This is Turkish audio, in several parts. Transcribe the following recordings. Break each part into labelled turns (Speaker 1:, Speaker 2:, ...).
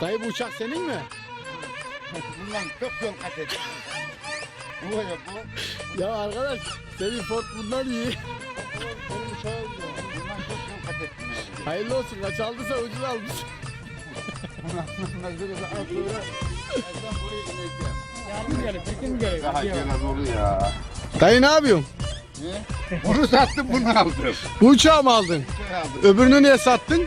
Speaker 1: Dayı bu uçak senin mi?
Speaker 2: Bundan çok yol kat ettim. Bu ya bu.
Speaker 1: Ya arkadaş senin Ford bundan iyi.
Speaker 2: Benim uçağım bu. Bundan çok yol kat ettim. yani.
Speaker 1: Hayırlı olsun kaç aldıysa ucuz almış.
Speaker 2: Bundan sonra daha sonra ben buraya ineceğim.
Speaker 3: Yardım gelin, tekin gelin.
Speaker 2: Daha gelen olur ya.
Speaker 1: Dayı ne yapıyorsun?
Speaker 2: Ne? Bunu sattım bunu aldım.
Speaker 1: Bu uçağı mı aldın?
Speaker 2: Uçağı aldım.
Speaker 1: Öbürünü niye sattın?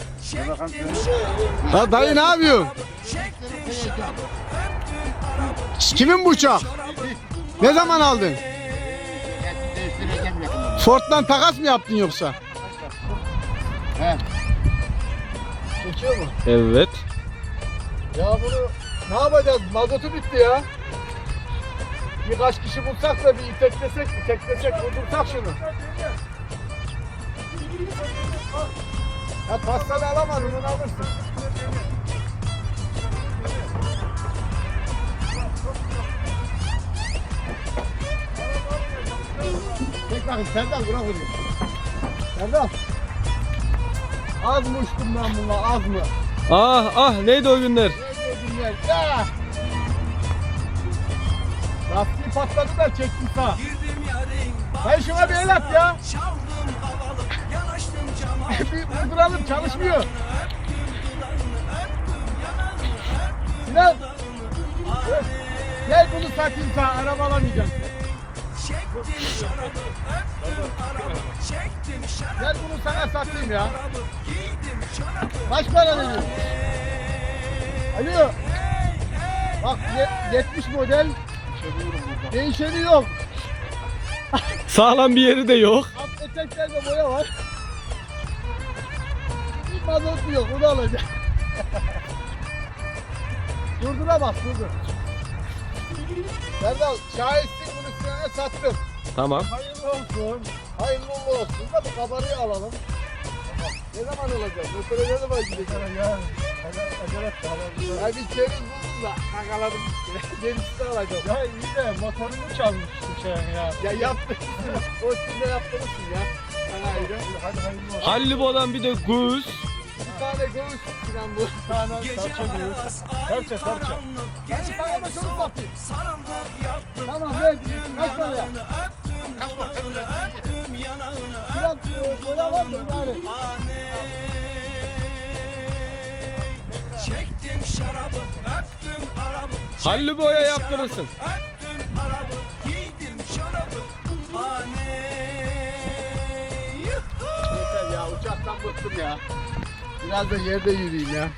Speaker 1: La dayı ne yapıyorsun? Kimin bu uçak? Ne zaman aldın? Ford'dan takas mı yaptın yoksa?
Speaker 2: He.
Speaker 1: Çekiyor mu?
Speaker 4: Evet.
Speaker 1: Ya bunu ne yapacağız? Mazotu bitti ya. Birkaç kişi bulsak da bir iteklesek, iteklesek, vurdursak şunu. Ya pastanı alamadın, onu alırsın. Çek bakayım Serdar bırak onu. Serdar. Az mı uçtum ben bununla az mı?
Speaker 4: Ah ah neydi o günler?
Speaker 1: Ne dinler? Ya! Lastiği patladı da çektim sağ. Sen şuna bir el at ya. Bir vurduralım çalışmıyor. Sinan. Gel bunu satayım sağ araba alamayacaksın. Gel bunu sana satayım ya. Kaç para veriyorsun? Alo. Bak ye- 70 model. Değişeni yok.
Speaker 4: Sağlam bir yeri de yok.
Speaker 1: Alt eteklerde boya var. Mazot mu yok onu alacağım. Durdura bak durdur. Serdal şahitsin bunu Sinan'a sattım.
Speaker 4: Tamam.
Speaker 1: Hayırlı olsun. Hayırlı uğurlu olsun da bu kabarıyı alalım. Ne zaman olacak? Motora ne zaman gidecek? Ya. Ya bir keriz buldum da kakaladım işte. Yenisini alacağım.
Speaker 3: Ya iyi de motorunu çalmış uçağın ya.
Speaker 1: Ya yaptın. o siz de yaptırırsın ya.
Speaker 3: Hadi hayırlı olsun.
Speaker 4: Hallibo'dan bir de güz.
Speaker 1: Tane göğüs Sinan bu.
Speaker 3: Tane salça diyor. Salça salça.
Speaker 1: Ben de şunu satayım. Tamam ver. Kaç paraya? Biraz e, kola var mı bari?
Speaker 4: Hallibo'ya yaptırırsın.
Speaker 1: Yeter ya uçaktan bıktım ya. Biraz da yerde yürüyeyim ya.